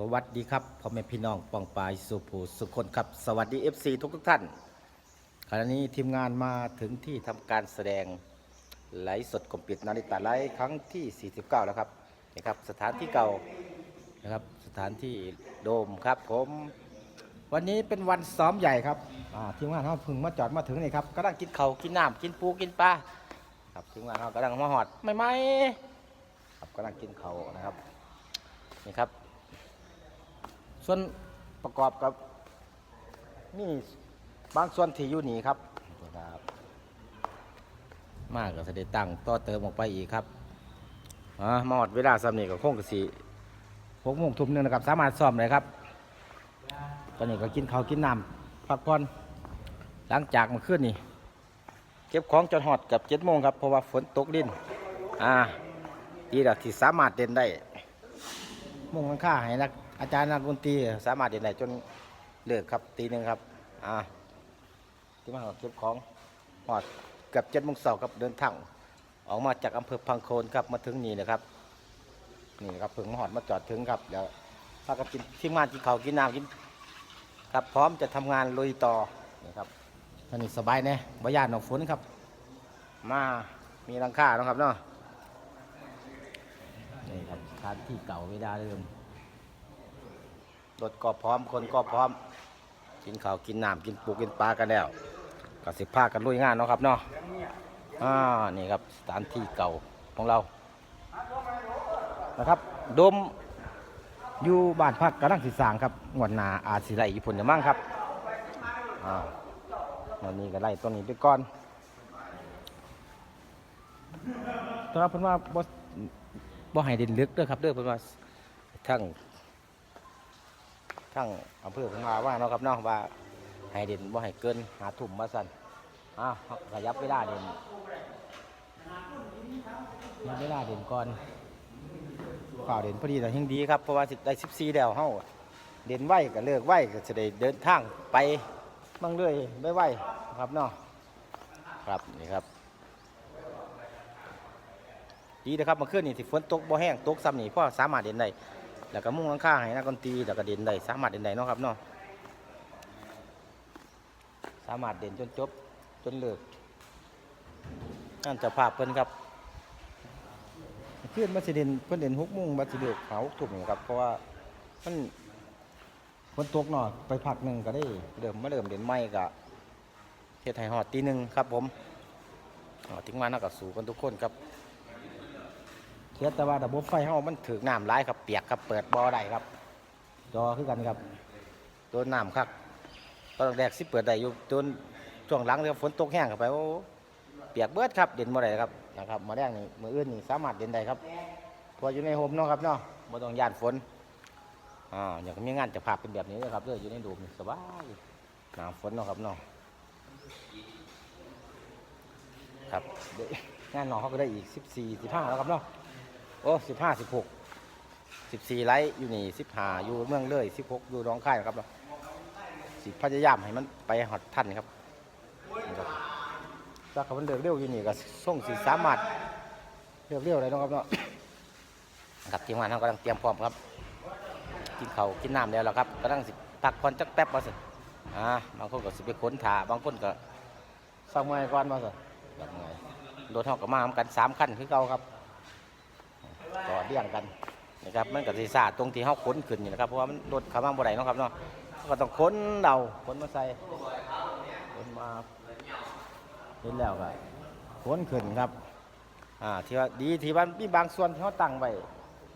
สวัสดีครับพ่อแม่พี่น้องปองปายสุภูสุคนครับ สวัสดี FC ทุกทุกท่านขณะนี้ทีมงานมาถึงที่ทำการแสดงไลฟ์สดกลมปิดนาฬิตาไลฟ์ครั้งที่ 49 แล้วครับนี่ครับสถานที่เก่านะครับสถานที่โดมครับผมวันนี้เป็นวันซ้อมใหญ่ครับทีมงานเขาพึ่งมาจอดมาถึงนี่ครับก็ลังกินเขากินน้ำกินปูกินปลาครับทีมงานเขากำลังมาหอดไม่ไม่ครับกำลังกินเขานะครับนี่ครับ ส่วนประกอบกับนี่บางส่วนที่อยู่นี่ครับนะครับมากก็จะได้ตั้งต่อเติมออกไปอีกครับอ่ามาหอดเวลาสำนีกับโค้งกระสีหกโมงทุ่มหนึงนะครับ สามารถซ่อมเลยครับ ตอนนี้ก็กินข้าวกินน้ำพักผ่อนหลังจากเมาขึ้นนี่เก็บของจนหอดกับเจ็ดโมงครับเพราะว่าฝนตกดินอ่าดีแล้วที่สามารถเดินได้มุ่งข้างค่าให้นัก อาจารย์นักดนตรีสามารถเดินได้จนเลิกครับตีหนึ่งครับ อ่าที่มาเก็บของหอดเกับเจ็ดโมงเสาร์ครับเดินทางออกมาจากอำเภอพังโคนครับมาถึงนี่นะครับ นี่นะครับเพิ่งมาหอดมาจอดถึงครับเดี๋ยวพากันกินที่งานกินข้าวกินน้ำกินครับพร้อมจะทำงานลุยต่อนี่ครับท่านี้สบายแน่บ่ยานหนอกฝนครับ มามีรังค่านะครับเนาะนี่ครับสถานที่เก่าเวลาเดิม รถก็พร้อมคนก็พร้อม กินข้าวกินน้ำกินปูกินปลากันแล้วก็สิพากันลุยงานเนาะครับเนาะอ่านี่ครับสถานที่เก่าของเรานะครับโดมอยู่บ้านพักกำลังสิสร้างครับงวดหนาอาจสิไล่ญี่ปุ่นจะมั่งครับอ่าวันนี้ก็ไล่ต้นนี้ไปก่อนแตัวาเพิ่นว่าบ่บ่ให้เด่นลึกเด้อครับเด้อเพิ่นว่าทั้ง ทั้งอำเภอของเราว่าเนาะครับเนาะว่าให้เด่นว่าให้เกินหาถุ่มมาสั่นอ้าวขยับเวลาเด่นยับเวลาเด่นก่อนฝ่าวเด่นพอดีแต่ยังดีครับเพราะว่าสิได้สิบสี่แล้วเฮาเด่นไหวก็เลิกไหวก็จะได้เดินทางไปมั่งเรื่อยไม่ไหวครับเนาะครับนี่ครับดีนะครับเมื่อคืนนี่ที่ฝนตกบ่แห้งตกซ้ำนี่พ่อสามารถเด่นได้ แล้วก็มุ่งหลังคาให้นักดนตรีแล้วก็เด่นได้สามารถเด่นได้เนาะครับเนาะสามารถเด่นจนจบจนเลิกงานจ้าภาพเพิ่นครับเพื่อนมาสิเด่นเพิ่นเด่นหกโมงมาสิเลิกหาหกทุ่มครับเพราะว่ามันฝนตกเนาะไปพักหนึ่งก็ได้เริ่มมาเริ่มเด่นใหม่ก็เฮ็ดให้ฮอดตีหนึ่งครับผมอ๋อทิ้งมานักกับสู่กันทุกคนครับ เทียแต่ว่าระบบไฟเฮามันถึกน้ำร้ายครับเปียกครับเปิดบ่อได้ครับจอคือกันครับโดนน้ำครับตอนแรกสิเปิดได้อยู่จนช่วงหลังเลยฝนตกแห้งเข้าไปโอ้เปียกเบิดครับเด่นบ่ได้ครับนะครับมาแรกนี่มืออื่นนี่สามารถเด่นได้ครับพออยู่ในโฮมเนาะครับเนาะบ่ต้องย่านฝนอ่าอย่างมีงานจะภาพเป็นแบบนี้เลยครับเด้ออยู่ในโดมสบายหนาวฝนเนาะครับเนาะครับงานน้องเขาก็ได้อีก 14 15แล้วครับเนาะ อ้สิบห้าสิบหกสิบสี่ไลท์อยู่นี่สิบห้าอยู่เมืองเลยสิบหกอยู่หน้องค่ายนะครับเนาสิพยายามให้มันไปหอดทันครับนะครับถ้าเขามันเลือกเร็วอยู่นี่ก็ส่งสีสามารถเลือกเร็วเลยนะครับเนาะครับทีมงานเขากำลังเตรียมพร้อมครับกินเขากินน้ำแล้วล่ะครับกำลังสิพักผ่อนจักแป๊บมาสิอ่าบางคนก็สิไปค้นถาบางคนก็ฟังเมื่อยก่อนมาสิแบบไงรถเท่ากับมาทำกันสามคันคือเก่าครับ ต่อเลี่ยงกันนะครับมันก็สิซาตรงที่เฮาขนขึ้นนี่นะครับเพราะว่ามันรถขามาบ่ได้เนาะครับเนาะก็ต้องขนเดาขนมาใส่ขนมาเห็นแล้วก็ขนขึ้นครับอ่าที่ว่าดีที่ว่ามีบางส่วนที่เขาตั้งไว้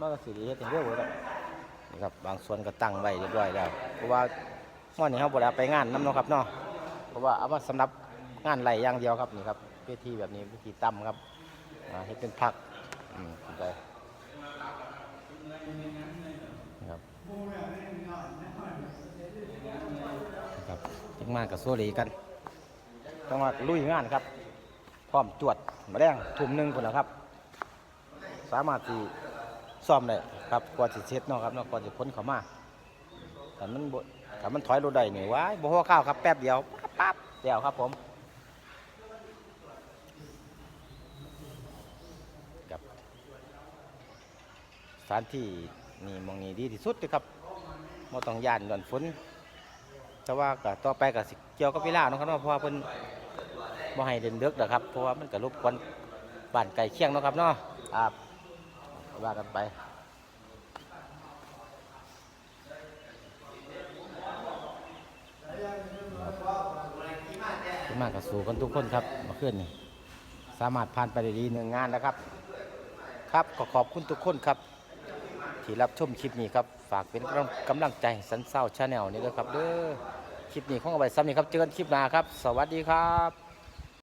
มันก็สิดีเฮ็ดให้เร็วครับนี่ครับบางส่วนก็ตั้งไว้เรียบร้อยแล้วเพราะว่ามื่อนี้เฮาบ่ได้ไปงานนํเนาะครับเนาะเพราะว่าเอามาสำหรับงานไหลอย่างเดียวครับนี่ครับเวทีแบบนี้เวทีต่ำครับอ่าเฮ็ดเป็นพักอืมไป นะครับนะครับจังมากับโซลีกันจังมาลุยงานครับ พร้อมจวดมาแรงทุ่มหนึ่งคนแล้วครับ สามารถที่ซ่อมได้ครับกว่าสิเช็ดเนาะครับเนาะกว่าสิพ้นเขามาแต่มันบ่แต่มันถอยรถได้หนึ่ว้ายบ่หัวข้าวครับแป๊บเดียวปั๊บปั๊บเดียวครับผมกับส ถานที่นี่มองนี้ดีที่สุดเลยครับบ่ต้องยานหย่อนฝนแต่ว่าก็ต่อไปก็สิเกี่ยวกับเวลาเนาะครับเนาะเพราะว่าเพิ่นบ่ให้เดินเดึกนะครับ เพราะว่ามันก็รบกวนบ้านไกลเคียงเนาะครับเนาะครับว่ากันไปขึ้นมากกับสู่กันทุกคนครับมาขึ้นนี่สามารถผ่านไปได้ดีหนึ่งงานแล้วครับ ครับก็ขอบคุณทุกคนครับ ที่รับชมคลิปนี้ครับฝากเป็นกำลังกำลังใจสันเศร้าชาแนลนี่ด้วยครับเด้อคลิปนี้ของเอาไว้ซ้ำนี่ครับเจอกันคลิปหน้าครับ สวัสดีครับ